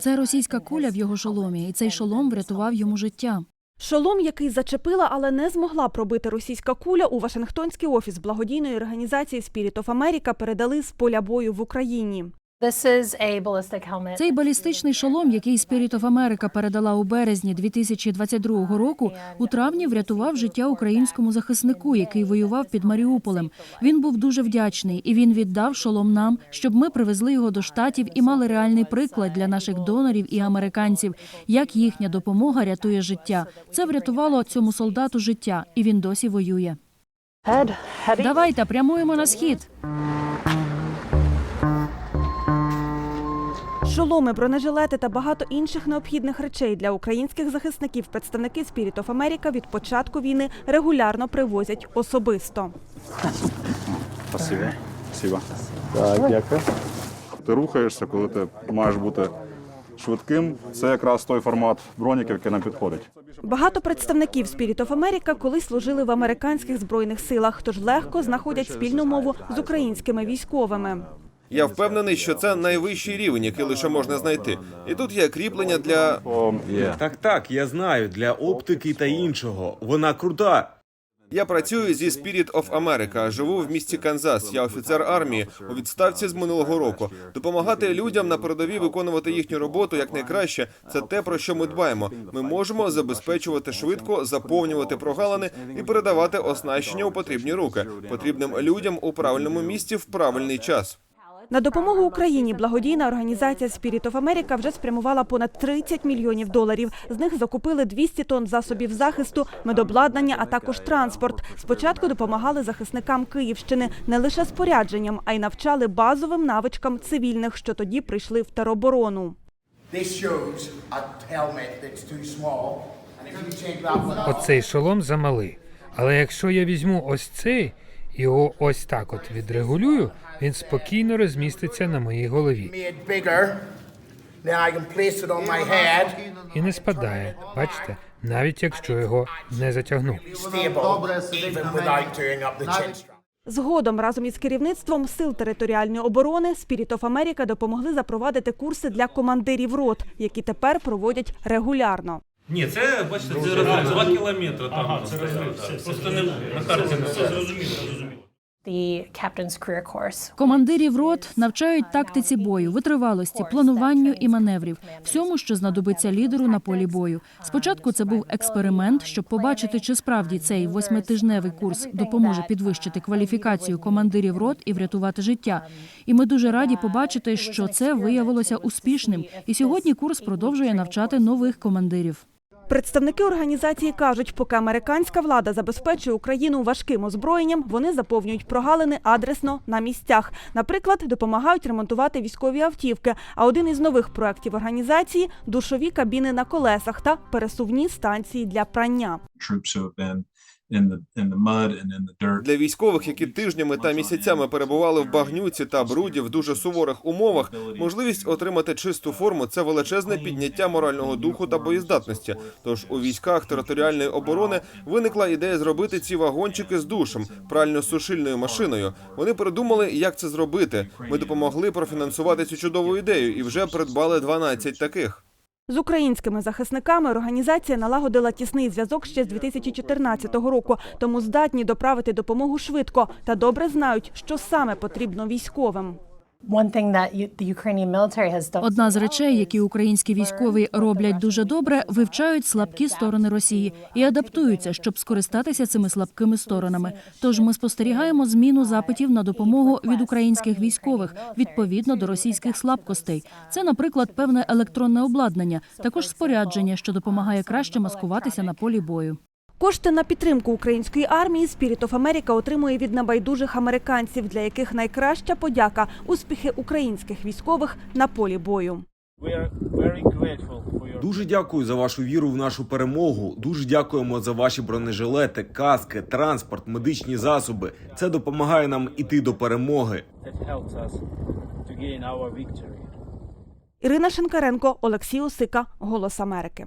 Це російська куля в його шоломі, і цей шолом врятував йому життя. Шолом, який зачепила, але не змогла пробити російська куля, у Вашингтонський офіс благодійної організації Spirit of America передали з поля бою в Україні. This is a ballistic helmet. Цей балістичний шолом, який Spirit of America передала у березні 2022 року, у травні врятував життя українському захиснику, який воював під Маріуполем. Він був дуже вдячний, і він віддав шолом нам, щоб ми привезли його до штатів і мали реальний приклад для наших донорів і американців, як їхня допомога рятує життя. Це врятувало цьому солдату життя, і він досі воює. Head. Давайте прямуємо на схід. Шоломи, бронежилети та багато інших необхідних речей для українських захисників представники Spirit of America від початку війни регулярно привозять особисто. Спасибо. Спасибо. Так, дякую. Ти рухаєшся, коли ти маєш бути швидким. Це якраз той формат броніків, який нам підходить. Багато представників Spirit of America колись служили в американських збройних силах, тож легко знаходять спільну мову з українськими військовими. Я впевнений, що це найвищий рівень, який лише можна знайти. І тут є кріплення для Так, так, я знаю, для оптики та іншого. Вона крута. я працюю зі Spirit of America, живу в місті Канзас. Я офіцер армії у відставці з минулого року. Допомагати людям на передовій виконувати їхню роботу якнайкраще це те, про що ми дбаємо. Ми можемо забезпечувати швидко, заповнювати прогалини і передавати оснащення у потрібні руки потрібним людям у правильному місці в правильний час. На допомогу Україні благодійна організація Spirit of America вже спрямувала понад 30 мільйонів доларів. З них закупили 200 тонн засобів захисту, медобладнання, а також транспорт. Спочатку допомагали захисникам Київщини не лише спорядженням, а й навчали базовим навичкам цивільних, що тоді прийшли в тероборону. Оцей шолом замалий. Але якщо я візьму ось цей його ось так от відрегулюю, він спокійно розміститься на моїй голові і не спадає. Бачите, навіть якщо його не затягну. Згодом разом із керівництвом сил територіальної оборони Spirit of America допомогли запровадити курси для командирів рот, які тепер проводять регулярно. Ні, це бачите, це розрив 2 кілометри там. Ага, це розрив. Просто не на карті не все зрозуміло, зрозуміло. The captain's career course. Командирів рот навчають тактиці бою, витривалості, плануванню і маневрів, всьому, що знадобиться лідеру на полі бою. Спочатку це був експеримент, щоб побачити, чи справді цей восьмитижневий курс допоможе підвищити кваліфікацію командирів рот і врятувати життя. І ми дуже раді побачити, що це виявилося успішним. І сьогодні курс продовжує навчати нових командирів. Представники організації кажуть, поки американська влада забезпечує Україну важким озброєнням, вони заповнюють прогалини адресно на місцях. Наприклад, допомагають ремонтувати військові автівки. А один із нових проєктів організації душові кабіни на колесах та пересувні станції для прання. Troops who have been. Для військових, які тижнями та місяцями перебували в багнюці та бруді в дуже суворих умовах, можливість отримати чисту форму це величезне підняття морального духу та боєздатності. Тож у військах територіальної оборони виникла ідея зробити ці вагончики з душем, прально-сушильною машиною. Вони придумали, як це зробити. Ми допомогли профінансувати цю чудову ідею і вже придбали 12 таких. З українськими захисниками організація налагодила тісний зв'язок ще з 2014 року, тому здатні доправити допомогу швидко та добре знають, що саме потрібно військовим. Одна з речей, які українські військові роблять дуже добре, вивчають слабкі сторони Росії і адаптуються, щоб скористатися цими слабкими сторонами. Тож ми спостерігаємо зміну запитів на допомогу від українських військових відповідно до російських слабкостей. Це, наприклад, певне електронне обладнання, також спорядження, що допомагає краще маскуватися на полі бою. Кошти на підтримку української армії Spirit of America отримує від небайдужих американців, для яких найкраща подяка успіхи українських військових на полі бою. Дуже дякую за вашу віру в нашу перемогу. Дуже дякуємо за ваші бронежилети, каски, транспорт, медичні засоби. Це допомагає нам іти до перемоги. Ірина Шинкаренко, Олексій Осика, Голос Америки.